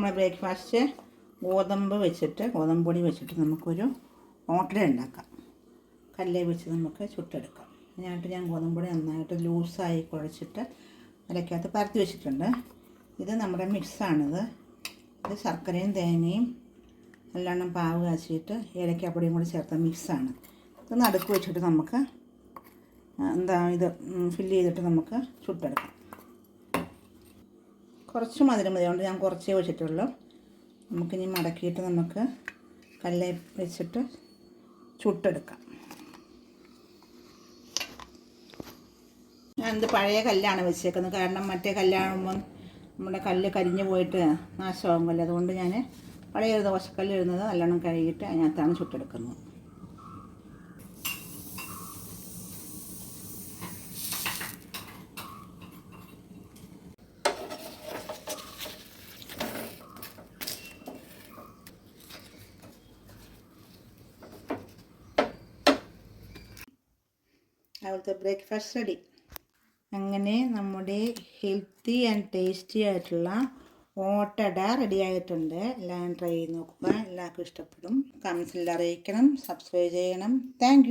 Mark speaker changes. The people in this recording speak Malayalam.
Speaker 1: നമ്മുടെ ബ്രേക്ക്ഫാസ്റ്റ് ഗോതമ്പ് വെച്ചിട്ട് ഗോതമ്പ് പൊടി വെച്ചിട്ട് നമുക്കൊരു ഓട്ടട ഉണ്ടാക്കാം. കല്ലേ വെച്ച് നമുക്ക് ചുട്ടെടുക്കാം. അതിനായിട്ട് ഞാൻ ഗോതമ്പ് പൊടി നന്നായിട്ട് ലൂസായി കുഴച്ചിട്ട് ഇലക്കകത്ത് പരത്തി വെച്ചിട്ടുണ്ട്. ഇത് നമ്മുടെ മിക്സാണിത്. ഇത് ശർക്കരയും തേങ്ങയും നല്ലവണ്ണം പാവ് കാച്ചിയിട്ട് ഏലക്കാപ്പൊടിയും കൂടി ചേർത്ത മിക്സാണ്. ഇത് നടുക്ക് വെച്ചിട്ട് നമുക്ക് എന്താ ഇത് ഫില്ല് ചെയ്തിട്ട് നമുക്ക് ചുട്ടെടുക്കാം. കുറച്ച് മധുരം മതി. അതുകൊണ്ട് ഞാൻ കുറച്ചേ ഒഴിച്ചിട്ടുള്ളൂ. നമുക്കിനി മടക്കിയിട്ട് നമുക്ക് കല്ല വെച്ചിട്ട് ചുട്ടെടുക്കാം. ഞാനിത് പഴയ കല്ലാണ് വെച്ചേക്കുന്നത്. കാരണം മറ്റേ കല്ലാകുമ്പം നമ്മുടെ കല്ല് കരിഞ്ഞു പോയിട്ട് നാശമാകുമല്ലോ. അതുകൊണ്ട് ഞാൻ പഴയ ഒരു ദോശക്കല്ല് ഇടുന്നത് നല്ലോണം കഴുകിയിട്ട് അതിനകത്താണ് ചുട്ടെടുക്കുന്നത്. അവിടുത്തെ ബ്രേക്ക്ഫാസ്റ്റ് റെഡി അങ്ങനെ നമ്മുടെ ഹെൽത്തി ആൻഡ് ടേസ്റ്റി ആയിട്ടുള്ള ഓട്ടട റെഡി ആയിട്ടുണ്ട്. എല്ലാവരും ട്രൈ ചെയ്ത് നോക്കുക. എല്ലാവർക്കും ഇഷ്ടപ്പെടും. കമൻസിൽ അറിയിക്കണം. സബ്സ്ക്രൈബ് ചെയ്യണം. താങ്ക്